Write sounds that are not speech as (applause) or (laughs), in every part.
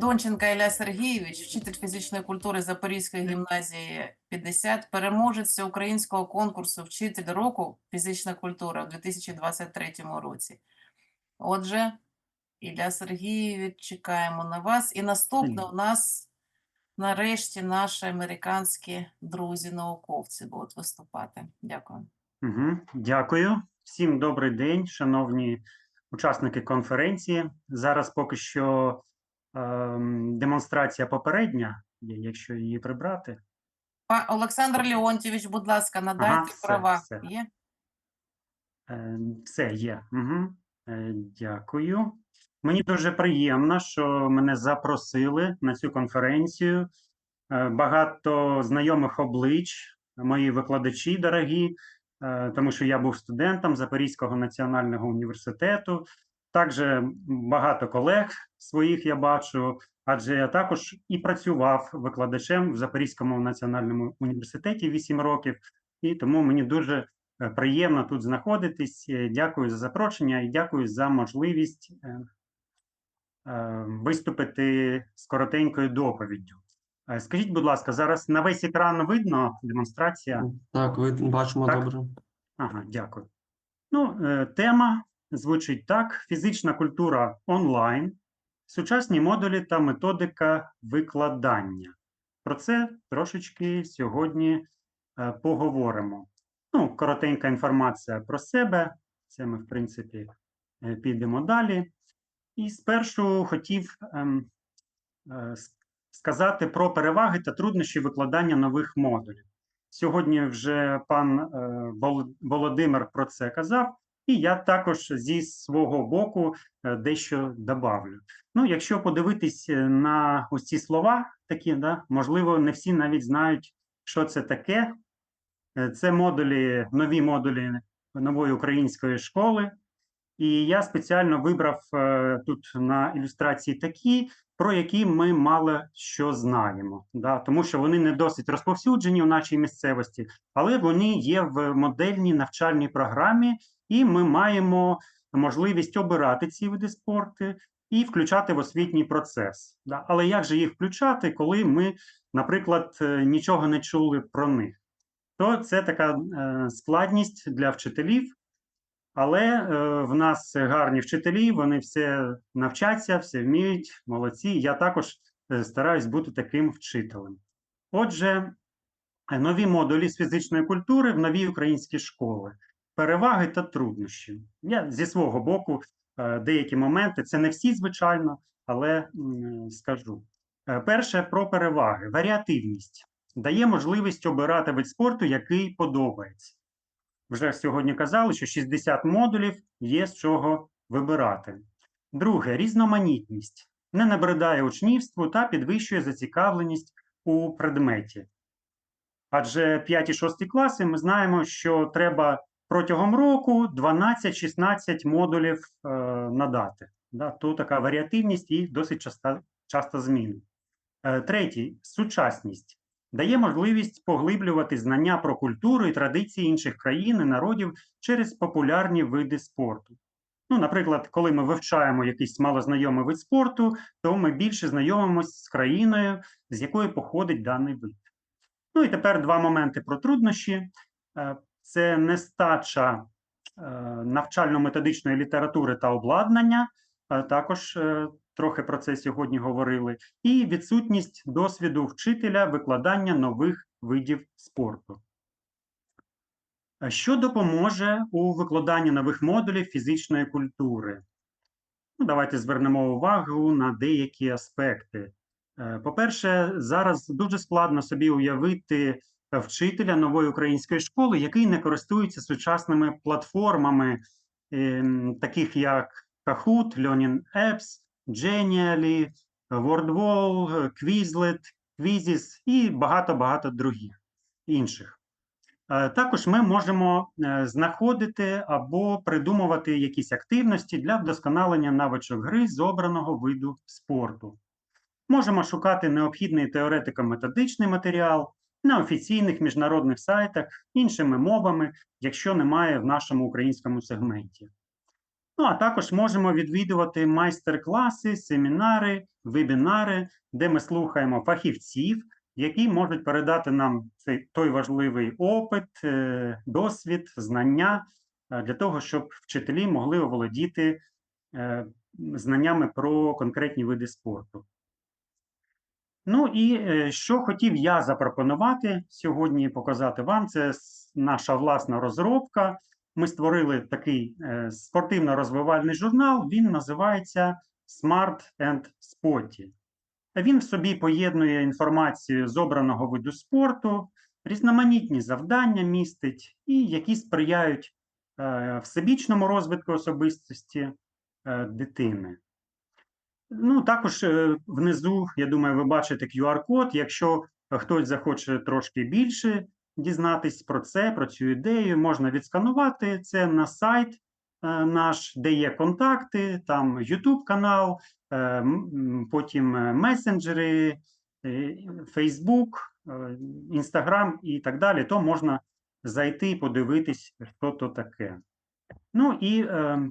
Донченка Ілля Сергійович, вчитель фізичної культури Запорізької гімназії 50, переможець українського конкурсу Вчитель року фізична культура у 2023 році. Отже, Ілля Сергійович, чекаємо на вас. І наступне у нас нарешті наші американські друзі-науковці будуть виступати. Дякую. Угу, дякую. Всім добрий день, шановні учасники конференції. Зараз поки що демонстрація попередня, якщо її прибрати. Олександр Леонтьєвич, будь ласка, надайте все, права. все. Є? Е, Все є. Угу. Дякую. Мені дуже приємно, що мене запросили на цю конференцію. Е, Багато знайомих облич, мої викладачі дорогі, е, тому що я був студентом Запорізького національного університету. Також багато колег своїх я бачу, адже я також і працював викладачем в Запорізькому національному університеті 8 років, і тому мені дуже Е, Приємно тут знаходитись. Е, Дякую за запрошення і дякую за можливість е, виступити з коротенькою доповіддю. Скажіть, будь ласка, зараз на весь екран видно демонстрація? Так, ви бачимо Так. добре. Ага, дякую. Ну, тема звучить так: фізична культура онлайн, сучасні модулі та методика викладання. Про це трошечки сьогодні е, поговоримо. Ну, коротенька інформація про себе. Це ми, в принципі, е, підемо далі. І спершу хотів ем, е, сказати про переваги та труднощі викладання нових модулів. Сьогодні вже пан е, Володимир про це казав, і я також зі свого боку е, дещо добавлю. Ну, якщо подивитись е, на ось ці слова, такі, да, можливо, не всі навіть знають, що це таке. Е, Це модулі, нові модулі нової української школи. І я спеціально вибрав е, тут на ілюстрації такі, про які ми мало що знаємо, да? тому що вони не досить розповсюджені у нашій місцевості, але вони є в модельній навчальній програмі, і ми маємо можливість обирати ці види спорту і включати в освітній процес. Да? Але як же їх включати, коли ми, наприклад, е, нічого не чули про них? То це така е, складність для вчителів. Але е, в нас гарні вчителі, вони все навчаться, все вміють, молодці. Я також е, стараюсь бути таким вчителем. Отже, нові модулі з фізичної культури в новій українській школи, переваги та труднощі. Я зі свого боку е, деякі моменти, це не всі, звичайно, але скажу. Е, Перше про переваги. Варіативність дає можливість обирати вид спорту, який подобається. Вже сьогодні казали, що 60 модулів є з чого вибирати. Друге різноманітність не набридає учнівству та підвищує зацікавленість у предметі. Адже 5 і 6 класи ми знаємо, що треба протягом року 12-16 модулів е, надати. Да? То така варіативність і досить часто, часто зміни. Е, третій сучасність дає можливість поглиблювати знання про культуру і традиції інших країн і народів через популярні види спорту. Ну, наприклад, коли ми вивчаємо якийсь малознайомий вид спорту, то ми більше знайомимося з країною, з якої походить даний вид. Ну і тепер два моменти про труднощі: Е, це нестача е, навчально-методичної літератури та обладнання. Е, Також е, трохи про це сьогодні говорили, і відсутність досвіду вчителя викладання нових видів спорту. Що допоможе у викладанні нових модулів фізичної культури? Ну, давайте звернемо увагу на деякі аспекти. Е, По-перше, зараз дуже складно собі уявити вчителя нової української школи, який не користується сучасними платформами, ем, таких як Kahoot, Learning Apps, Genially, WordWall, Quizlet, Quizzes і багато-багато других інших. Е, Також ми можемо е, знаходити або придумувати якісь активності для вдосконалення навичок гри з обраного виду спорту. Можемо шукати необхідний теоретико-методичний матеріал на офіційних міжнародних сайтах іншими мовами, якщо немає в нашому українському сегменті. Ну, а також можемо відвідувати майстер-класи, семінари, вебінари, де ми слухаємо фахівців, які можуть передати нам цей той важливий опит, е, досвід, знання е, для того, щоб вчителі могли оволодіти е, знаннями про конкретні види спорту. Ну і що хотів я запропонувати сьогодні показати вам, це наша власна розробка. Ми створили такий е, спортивно-розвивальний журнал. Він називається Smart and Sporty. Він в собі поєднує інформацію з обраного виду спорту, різноманітні завдання містить і які сприяють е, всебічному розвитку особистості е, дитини. Ну, також внизу, я думаю, ви бачите QR-код. Якщо хтось захоче трошки більше дізнатись про це, про цю ідею, можна відсканувати це на сайт е, наш, де є контакти, там YouTube канал, е, потім е, месенджери, Facebook, Instagram і так далі. То можна зайти і подивитись, що то таке. Ну і е,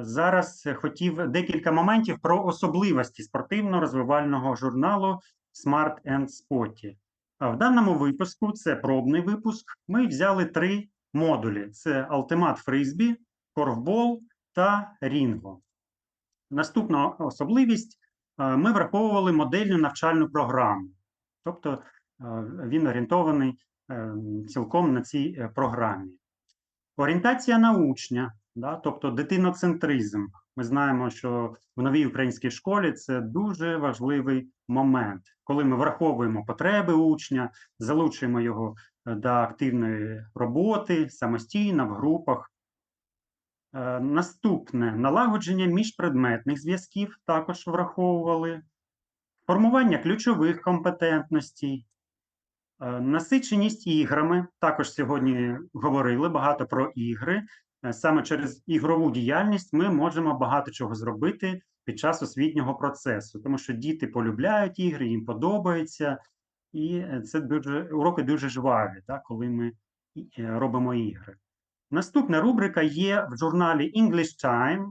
зараз хотів декілька моментів про особливості спортивно-розвивального журналу Smart and Spotty. В даному випуску це пробний випуск. Ми взяли три модулі: це Ultimate Frisbee, Корфбол та Рінго. Наступна особливість: е, ми враховували модельну навчальну програму. Тобто е, він орієнтований е, цілком на цій е, програмі. Орієнтація на учня, да, тобто дитиноцентризм. Ми знаємо, що в новій українській школі це дуже важливий момент, коли ми враховуємо потреби учня, залучуємо його е, до активної роботи самостійно в групах. Е, Наступне налагодження міжпредметних зв'язків також враховували, формування ключових компетентностей, Е, Насиченість іграми також сьогодні говорили багато про ігри. Е, Саме через ігрову діяльність ми можемо багато чого зробити під час освітнього процесу, тому що діти полюбляють ігри, їм подобається, і е, це дуже уроки дуже жваві, так, коли ми е, робимо ігри. Наступна рубрика є в журналі English Time.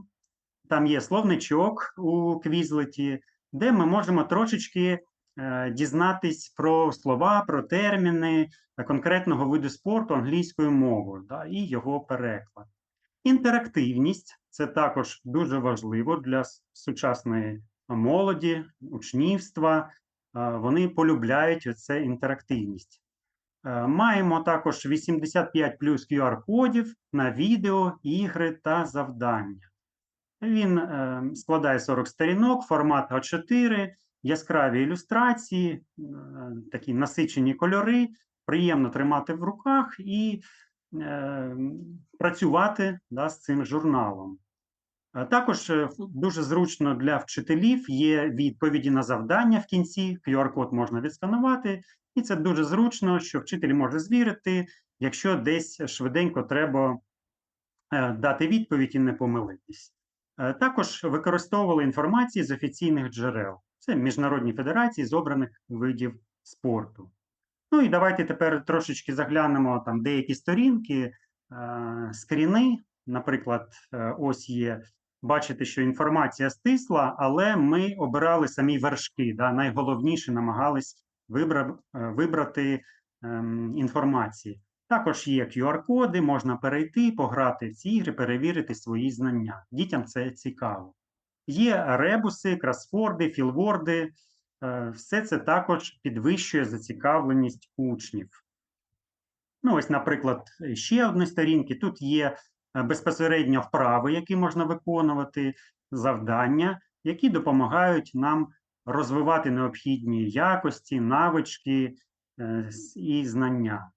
Там є словничок у квізлеті, де ми можемо трошечки е, дізнатись про слова, про терміни конкретного виду спорту англійською мовою да, і його переклад. Інтерактивність це також дуже важливо для сучасної молоді, учнівства. Вони полюбляють це інтерактивність. Е, Маємо також 85 плюс QR-кодів на відео, ігри та завдання. Він е, складає 40 сторінок, формат А4, яскраві ілюстрації, е, такі насичені кольори, приємно тримати в руках і е, працювати да, з цим журналом. Е, Також е, дуже зручно для вчителів є відповіді на завдання в кінці. QR-код можна відсканувати, і це дуже зручно, що вчитель може звірити, якщо десь швиденько треба дати відповідь і не помилитись. Також використовували інформації з офіційних джерел. Це міжнародні федерації з обраних видів спорту. Ну і давайте тепер трошечки заглянемо там деякі сторінки, е, скріни. Наприклад, е, ось є. Бачите, що інформація стисла, але ми обирали самі вершки. Да, найголовніше намагались вибра, е, вибрати ем, інформації. Також є QR-коди, можна перейти, пограти в ці ігри, перевірити свої знання. Дітям це цікаво. Є ребуси, кросфорди, філворди. Е, Все це також підвищує зацікавленість учнів. Ну, ось, наприклад, ще одні сторінки. Тут є е, безпосередньо вправи, які можна виконувати, завдання, які допомагають нам розвивати необхідні якості, навички е, і знання.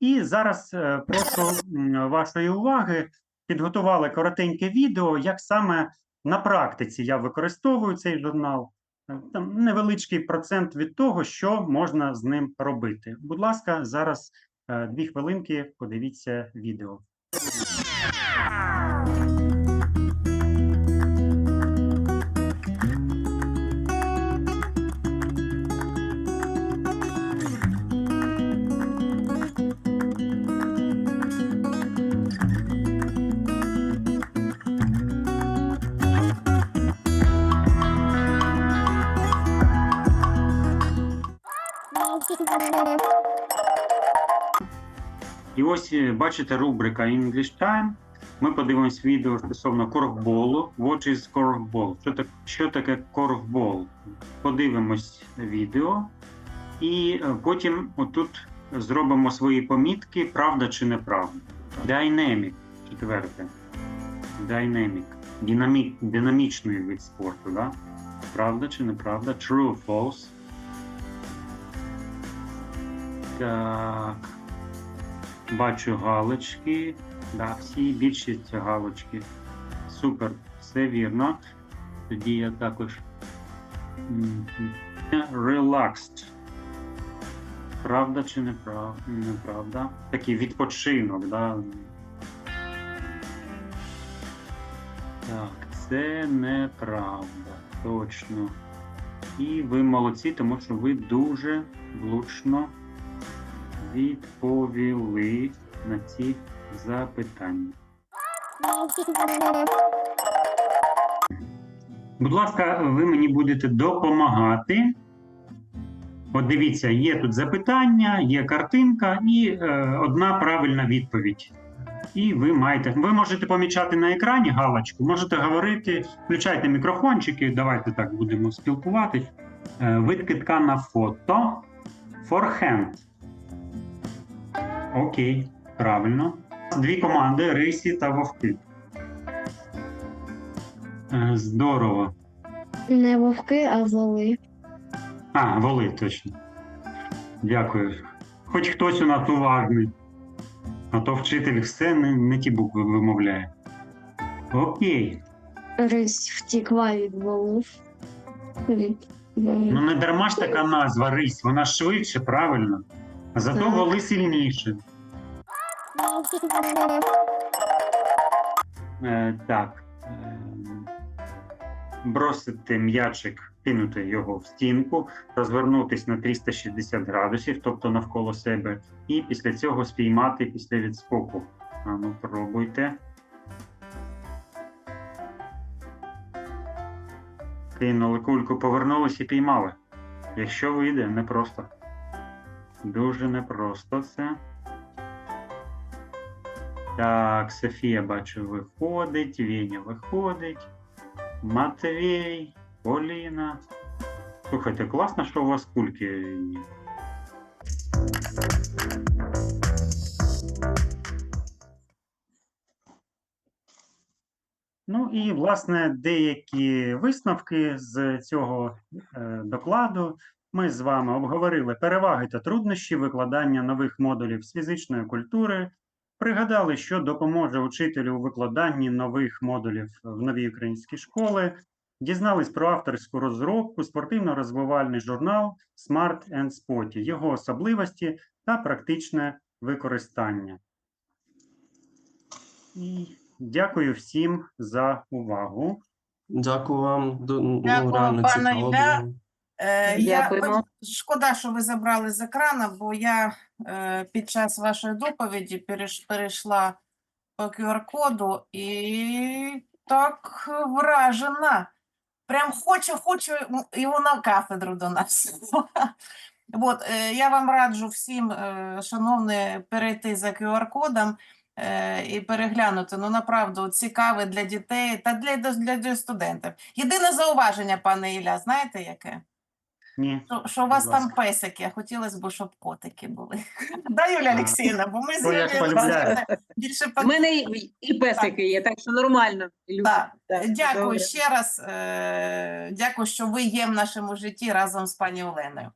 І зараз прошу вашої уваги. Підготували коротеньке відео, як саме на практиці я використовую цей журнал. Там невеличкий процент від того, що можна з ним робити. Будь ласка, зараз е, дві хвилинки, подивіться відео. Ось е, бачите рубрика English Time. Ми подивимось відео стосовно корфболу. What is корфбол? Що, так, що таке корфбол? Подивимось відео. І е, потім отут зробимо свої помітки, правда чи неправда. Dynamic, четверте. Dynamic. Динамік, динамічний вид спорту, да? Правда чи неправда? True, false. Так. Бачу галочки. Да, всі більшість галочки. Супер, все вірно. Тоді я також. Relaxed. Правда чи неправда? Неправда. Такий відпочинок, да? Так, це неправда. Точно. І ви молодці, тому що ви дуже влучно відповіли на ці запитання. Будь ласка, ви мені будете допомагати. От дивіться, є тут запитання, є картинка і е, одна правильна відповідь. І ви маєте. Ви можете помічати на екрані галочку, можете говорити, включайте мікрофончики, давайте так будемо спілкуватись. Е, вид китка на фото. Forehand. Окей, правильно. Дві команди рисі та вовки. Е, Здорово. Не вовки, а воли. А, воли, точно. Дякую. Хоч хтось у нас уважний. А то вчитель все не, не ті букви вимовляє. Окей. Рись втікла від волів. Від Ну не дарма ж така назва рись, вона швидше, правильно. Зато воли сильніше. Е, так. Е, бросити м'ячик, кинути його в стінку, розвернутись на 360 градусів, тобто навколо себе, і після цього спіймати після відскоку. А ну, пробуйте. Кинули кульку, повернулись і піймали. Якщо вийде, непросто. Дуже непросто це. Так, Софія, бачу, виходить, Веня виходить. Матвій, Поліна. Слухайте, класно, що у вас кульки. Ну і, власне, деякі висновки з цього е, докладу. Ми з вами обговорили переваги та труднощі викладання нових модулів з фізичної культури, пригадали, що допоможе учителю у викладанні нових модулів в новій українській школи, дізнались про авторську розробку, спортивно-розвивальний журнал Smart and Spotty, його особливості та практичне використання. І дякую всім за увагу. Дякую вам. Ну, Дякую, реально пане цікаво. Е, я, шкода, що ви забрали з екрана, бо я е, під час вашої доповіді переш, перейшла по QR-коду і так вражена. Прям хочу, хочу його на кафедру до нас. (laughs) От, е, я вам раджу всім, е, шановні, перейти за QR-кодом е, і переглянути. Ну, направду, цікаве для дітей та для, для, для студентів. Єдине зауваження, пане Ілля, знаєте яке? Ні. Що, що у вас там ласка. песики, хотілося б, щоб котики були. (laughs) Да, Юлія Олексійовна, бо ми з як Юлією більше- У мене і, і песики є, так що нормально. Так, Дякую добре. ще раз. е, Дякую, що ви є в нашому житті разом з пані Оленою.